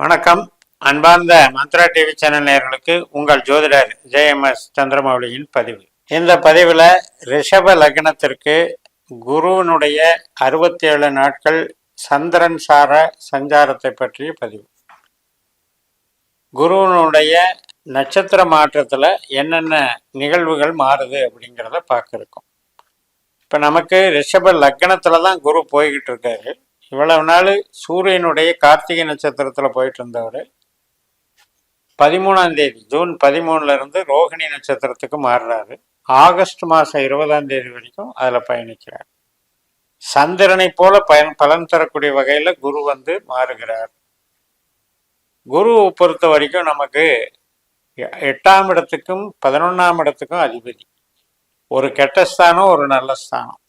வணக்கம். அன்பார்ந்த Mantra TV channel நேர்களுக்கு உங்கள் ஜோதிடர் ஜேஎம்எஸ் சந்திரமௌலியின் பதிவு. இந்த பதிவில் ரிஷப லக்னத்திற்கு குருவினுடைய அறுபத்தி ஏழு நாட்கள் சந்திரன் சார சஞ்சாரத்தை பற்றிய பதிவு. குருவினுடைய நட்சத்திர மாற்றத்தில் என்னென்ன நிகழ்வுகள் மாறுது அப்படிங்கிறத பார்க்குறோம் இப்போ நமக்கு ரிஷப லக்னத்தில் தான் குரு போய்கிட்டு இருக்காரு. இவ்வளவு நாள் சூரியனுடைய கார்த்திகை நட்சத்திரத்தில் போயிட்டு இருந்தவர். பதிமூணாம் தேதி ஜூன் பதிமூணுல இருந்து ரோகிணி நட்சத்திரத்துக்கு மாறுறாரு. ஆகஸ்ட் மாதம் இருபதாம் தேதி வரைக்கும் அதில் பயணிக்கிறார். சந்திரனை போல பயன் பலன் தரக்கூடிய வகையில் குரு வந்து மாறுகிறார். குரு பொறுத்த வரைக்கும் நமக்கு எ- எட்டாம் இடத்துக்கும் பதினொன்றாம் இடத்துக்கும் அதிபதி. ஒரு கெட்ட ஸ்தானம் ஒரு நல்ல ஸ்தானம்.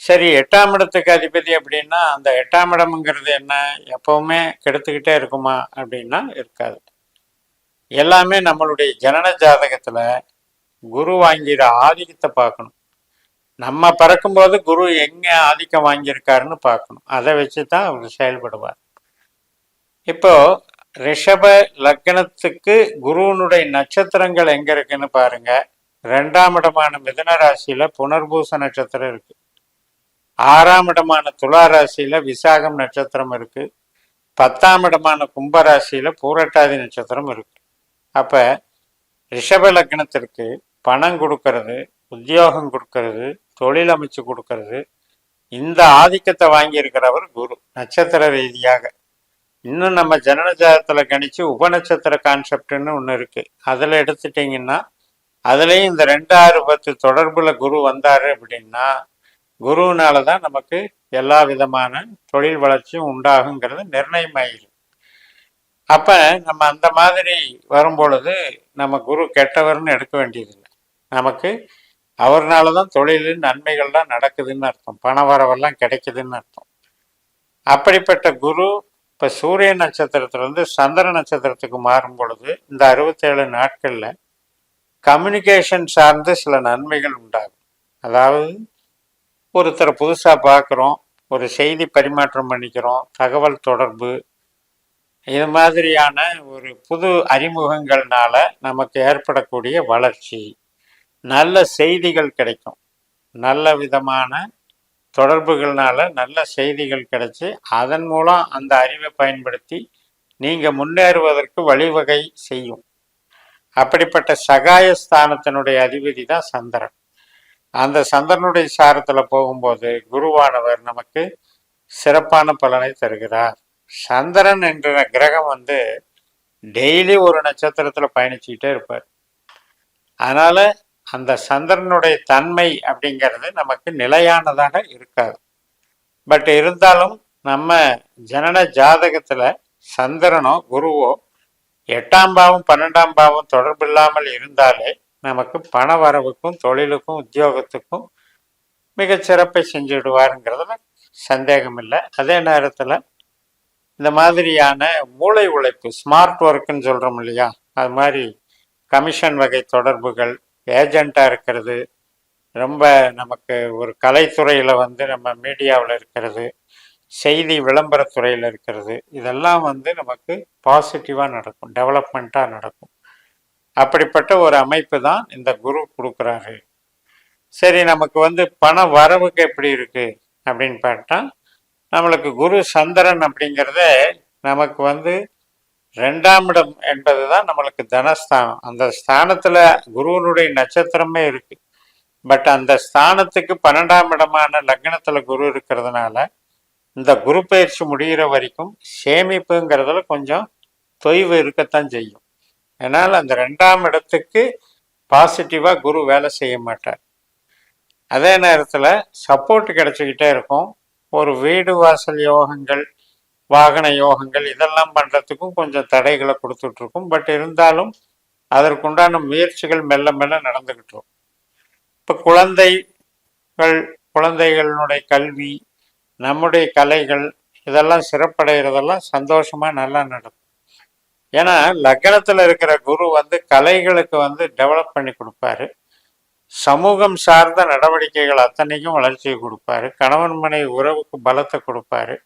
சரி எட்டாம் இடத்துக்கு அதிபதி அப்படின்னா அந்த எட்டாம் இடம்ங்கிறது என்ன? எப்பவுமே கெடுத்துக்கிட்டே இருக்குமா? அப்படின்னா இருக்காது. எல்லாமே நம்மளுடைய ஜனன ஜாதகத்துல குரு வாங்கிற ஆதிக்கத்தை பார்க்கணும். நம்ம பறக்கும்போது குரு எங்க ஆதிக்கம் வாங்கியிருக்காருன்னு பார்க்கணும். அதை வச்சு தான் அவர் செயல்படுவார். இப்போ ரிஷப லக்னத்துக்கு குருவினுடைய நட்சத்திரங்கள் எங்க இருக்குன்னு பாருங்க. ரெண்டாம் இடமான மிதன ராசியில புனர்பூச நட்சத்திரம் இருக்கு. ஆறாம் இடமான துலா ராசியில விசாகம் நட்சத்திரம் இருக்கு. பத்தாம் இடமான கும்பராசியில பூரட்டாதி நட்சத்திரம் இருக்கு. அப்ப ரிஷப லக்னத்திற்கு பணம் கொடுக்கறது உத்தியோகம் கொடுக்கறது தொழில் அமைச்சு கொடுக்கறது இந்த ஆதிக்கத்தை வாங்கி இருக்கிறவர் குரு நட்சத்திர ரீதியாக. இன்னும் நம்ம ஜனன ஜாதத்துல கணிச்சு உபநட்சத்திர கான்செப்ட்னு ஒன்று இருக்கு. அதில் எடுத்துட்டீங்கன்னா அதுலேயும் இந்த ரெண்டு ஆறு பத்து தொடர்புல குரு வந்தாரு அப்படின்னா குருவினால தான் நமக்கு எல்லா விதமான தொழில் வளர்ச்சியும் உண்டாகுங்கிறது நிர்ணயமாயிரு. அப்ப நம்ம அந்த மாதிரி வரும்பொழுது நம்ம குரு கெட்டவர்னு எடுக்க வேண்டியதில்லை. நமக்கு அவர்னால தான் தொழிலில் நன்மைகள்லாம் நடக்குதுன்னு அர்த்தம். பண வரவெல்லாம் கிடைக்குதுன்னு அர்த்தம். அப்படிப்பட்ட குரு இப்போ சூரிய நட்சத்திரத்திலிருந்து சந்திர நட்சத்திரத்துக்கு மாறும் பொழுது இந்த அறுபத்தேழு நாட்களில் கம்யூனிகேஷன் சார்ந்து சில நன்மைகள் உண்டாகும். அதாவது ஒருத்தரை புதுசாக பார்க்குறோம் ஒரு செய்தி பரிமாற்றம் பண்ணிக்கிறோம் தகவல் தொடர்பு இது மாதிரியான ஒரு புது அறிமுகங்கள்னால நமக்கு ஏற்படக்கூடிய வளர்ச்சி. நல்ல செய்திகள் கிடைக்கும். நல்ல விதமான தொடர்புகள்னால நல்ல செய்திகள் கிடைச்சி அதன் மூலம் அந்த அறிவை பயன்படுத்தி நீங்கள் முன்னேறுவதற்கு வழிவகை செய்யும். அப்படிப்பட்ட சகாய ஸ்தானத்தினுடைய அதிபதி தான் சந்திரன். அந்த சந்திரனுடைய சாரத்தில் போகும்போது குருவானவர் நமக்கு சிறப்பான பலனை தருகிறார். சந்திரன் என்ற கிரகம் வந்து டெய்லி ஒரு நட்சத்திரத்தில் பயணிச்சுக்கிட்டே இருப்பார். அதனால அந்த சந்திரனுடைய தன்மை அப்படிங்கிறது நமக்கு நிலையானதாக இருக்காது. பட் இருந்தாலும் நம்ம ஜனன ஜாதகத்துல சந்திரனோ குருவோ எட்டாம் பாவம் பன்னெண்டாம் பாவம் தொடர்பு இல்லாமல் இருந்தாலே நமக்கு பண வரவுக்கும் தொழிலுக்கும் உத்தியோகத்துக்கும் மிகச்சிறப்பை செஞ்சுடுவாருங்கிறதுல சந்தேகம் இல்லை அதே நேரத்தில் இந்த மாதிரியான மூளை உழைப்பு ஸ்மார்ட் ஒர்க்குன்னு சொல்கிறோம் இல்லையா? அது மாதிரி கமிஷன் வகை தொடர்புகள் ஏஜெண்ட்டாக இருக்கிறது ரொம்ப நமக்கு ஒரு கலைத்துறையில் வந்து நம்ம மீடியாவில் இருக்கிறது செய்தி விளம்பரத்துறையில் இருக்கிறது இதெல்லாம் வந்து நமக்கு பாசிட்டிவாக நடக்கும் டெவலப்மெண்ட்டாக நடக்கும். அப்படிப்பட்ட ஒரு அமைப்பு தான் இந்த குரு கொடுக்குறாரு. சரி நமக்கு வந்து பண வரவுக்கு எப்படி இருக்கு அப்படின்னு பார்த்தா நம்மளுக்கு குரு சந்திரன் அப்படிங்கிறத நமக்கு வந்து ரெண்டாம் இடம் என்பது தான் நம்மளுக்கு தனஸ்தானம். அந்த ஸ்தானத்தில் குருவனுடைய நட்சத்திரமே இருக்கு. பட் அந்த ஸ்தானத்துக்கு பன்னெண்டாம் இடமான லக்னத்தில் குரு இருக்கிறதுனால இந்த குரு பயிற்சி முடிகிற வரைக்கும் சேமிப்புங்கிறதுல கொஞ்சம் தொய்வு இருக்கத்தான் செய்யும். அதனால் அந்த ரெண்டாம் இடத்துக்கு பாசிட்டிவாக குரு வேலை செய்ய மாட்டார். அதே நேரத்தில் சப்போர்ட் கிடச்சிக்கிட்டே இருக்கும். ஒரு வீடு வாசல் யோகங்கள் வாகன யோகங்கள் இதெல்லாம் பண்ணுறதுக்கும் கொஞ்சம் தடைகளை கொடுத்துட்ருக்கும். பட் இருந்தாலும் அதற்குண்டான முயற்சிகள் மெல்ல மெல்ல நடந்துக்கிட்டு இருக்கும். இப்போ குழந்தைகள் குழந்தைகளுடைய கல்வி நம்முடைய கலைகள் இதெல்லாம் சிறப்படைகிறதெல்லாம் சந்தோஷமாக நல்லா நடக்கும். ஏன்னா லக்னத்தில் இருக்கிற குரு வந்து கலைகளுக்கு வந்து டெவலப் பண்ணி கொடுப்பாரு. சமூகம் சார்ந்த நடவடிக்கைகள் அத்தனைக்கும் வளர்ச்சியை கொடுப்பாரு. கணவன் மனைவி உறவுக்கு பலத்தை கொடுப்பாரு.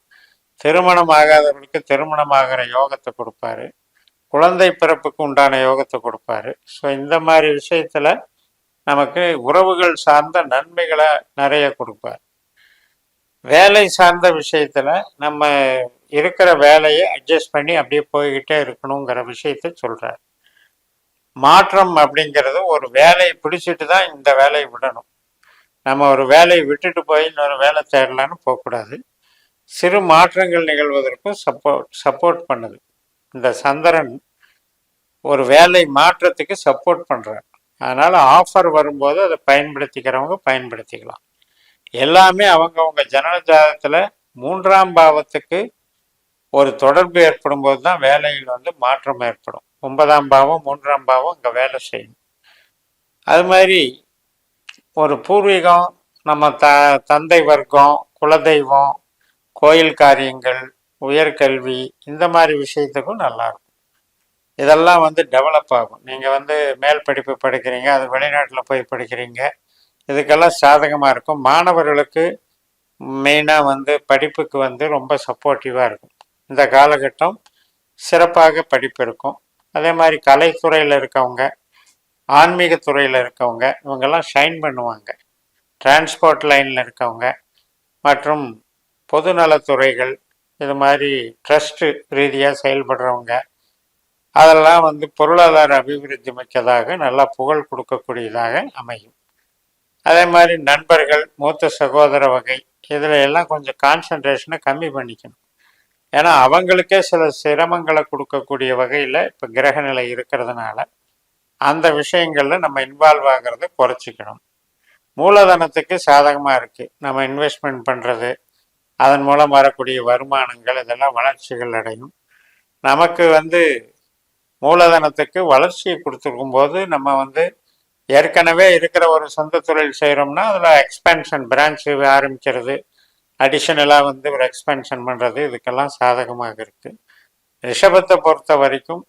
திருமணம் ஆகாதவர்களுக்கு திருமணம் ஆகிற யோகத்தை கொடுப்பாரு. குழந்தை பிறப்புக்கு உண்டான யோகத்தை கொடுப்பாரு. ஸோ இந்த மாதிரி விஷயத்துல நமக்கு உறவுகள் சார்ந்த நன்மைகளை நிறைய கொடுப்பார். வேலை சார்ந்த விஷயத்துல நம்ம இருக்கிற வேலையை அட்ஜஸ்ட் பண்ணி அப்படியே போய்கிட்டே இருக்கணுங்கிற விஷயத்த சொல்கிறார் மாற்றம் அப்படிங்கிறது ஒரு வேலையை பிடிச்சிட்டு தான் இந்த வேலையை விடணும். நம்ம ஒரு வேலையை விட்டுட்டு போய் இன்னொரு வேலை தேடலான்னு போகக்கூடாது. சிறு மாற்றங்கள் நிகழ்வதற்கும் சப்போர்ட் சப்போர்ட் பண்ணுது. இந்த சந்திரன் ஒரு வேலை மாற்றத்துக்கு சப்போர்ட் பண்ணுறார் அதனால் ஆஃபர் வரும்போது அதை பயன்படுத்திக்கிறவங்க பயன்படுத்திக்கலாம். எல்லாமே அவங்கவுங்க ஜனன ஜாதகத்தில் மூன்றாம் பாவத்துக்கு ஒரு தொடர்பு ஏற்படும் போது தான் வேலையில் வந்து மாற்றம் ஏற்படும். ஒன்பதாம் பாவம் மூன்றாம் பாவம் அங்கே வேலை செய்யும். அது மாதிரி ஒரு பூர்வீகம் நம்ம த தந்தை வர்க்கம் குலதெய்வம் கோயில் காரியங்கள் உயர்கல்வி இந்த மாதிரி விஷயத்துக்கும் நல்லாயிருக்கும். இதெல்லாம் வந்து டெவலப் ஆகும். நீங்கள் வந்து மேல் படிப்பு படிக்கிறீங்க அது வெளிநாட்டில் போய் படிக்கிறீங்க இதுக்கெல்லாம் சாதகமாக இருக்கும். மாணவர்களுக்கு மெயினாக வந்து படிப்புக்கு வந்து ரொம்ப சப்போர்ட்டிவாக இருக்கும். இந்த காலகட்டம் சிறப்பாக படிப்பு இருக்கும் அதே மாதிரி கலைத்துறையில் இருக்கவங்க ஆன்மீக துறையில் இருக்கவங்க இவங்கெல்லாம் ஷைன் பண்ணுவாங்க. டிரான்ஸ்போர்ட் லைனில் இருக்கவங்க மற்றும் பொதுநலத்துறைகள் இது மாதிரி ட்ரஸ்ட்டு ரீதியாக செயல்படுறவங்க அதெல்லாம் வந்து பொருளாதார அபிவிருத்தி மிக்கதாக நல்லா புகழ் கொடுக்கக்கூடியதாக அமையும். அதே மாதிரி நண்பர்கள் மூத்த சகோதர வகை இதில் எல்லாம் கொஞ்சம் கான்சன்ட்ரேஷனை கம்மி பண்ணிக்கணும். ஏன்னா அவங்களுக்கே சில சிரமங்களை கொடுக்கக்கூடிய வகையில் இப்போ கிரகநிலை இருக்கிறதுனால அந்த விஷயங்களில் நம்ம இன்வால்வ் ஆகிறத குறைச்சிக்கணும். மூலதனத்துக்கு சாதகமாக இருக்குது நம்ம இன்வெஸ்ட்மெண்ட் பண்ணுறது அதன் மூலம் வரக்கூடிய வருமானங்கள் இதெல்லாம் வளர்ச்சிகள் அடையும். நமக்கு வந்து மூலதனத்துக்கு வளர்ச்சியை கொடுத்துருக்கும் போது நம்ம வந்து ஏற்கனவே இருக்கிற ஒரு சொந்த தொழில் செய்கிறோம்னா அதில் எக்ஸ்பென்ஷன் பிரான்ச்சு ஆரம்பிக்கிறது அடிஷனலாக வந்து ஒரு எக்ஸ்பென்ஷன் பண்ணுறது இதுக்கெல்லாம் சாதகமாக இருக்குது ரிஷபத்தை பொறுத்த வரைக்கும்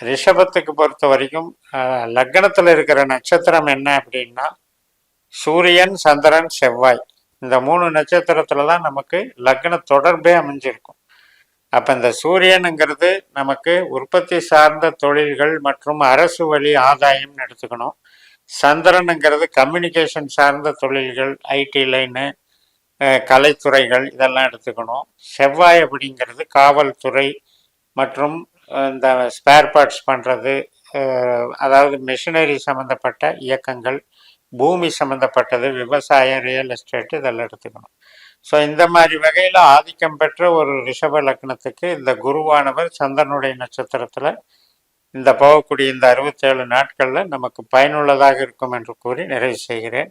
ரிஷபத்துக்கு பொறுத்த வரைக்கும் லக்னத்தில் இருக்கிற நட்சத்திரம் என்ன அப்படின்னா சூரியன் சந்திரன் செவ்வாய். இந்த மூணு நட்சத்திரத்தில் தான் நமக்கு லக்ன தொடர்பே அமைஞ்சிருக்கும். அப்போ இந்த சூரியனுங்கிறது நமக்கு உற்பத்தி சார்ந்த தொழில்கள் மற்றும் அரசு வழி ஆதாயம்னு எடுத்துக்கணும். சந்திரனுங்கிறது கம்யூனிகேஷன் சார்ந்த தொழில்கள் ஐடி லைனு கலைத்துறைகள் இதெல்லாம் எடுத்துக்கணும். செவ்வாய் அப்படிங்கிறது காவல்துறை மற்றும் இந்த ஸ்பேர் பார்ட்ஸ் பண்ணுறது அதாவது மிஷினரி சம்மந்தப்பட்ட இயக்கங்கள் பூமி சம்மந்தப்பட்டது விவசாயம் ரியல் எஸ்டேட் இதெல்லாம் எடுத்துக்கணும். ஸோ இந்த மாதிரி வகையில் ஆதிக்கம் பெற்ற ஒரு ரிஷப லக்னத்துக்கு இந்த குருவானவர் சந்திரனுடைய நட்சத்திரத்தில் இந்த போகக்கூடிய இந்த அறுபத்தேழு நாட்களில் நமக்கு பயனுள்ளதாக இருக்கும் என்று கூறி நிறைவு செய்கிறேன்.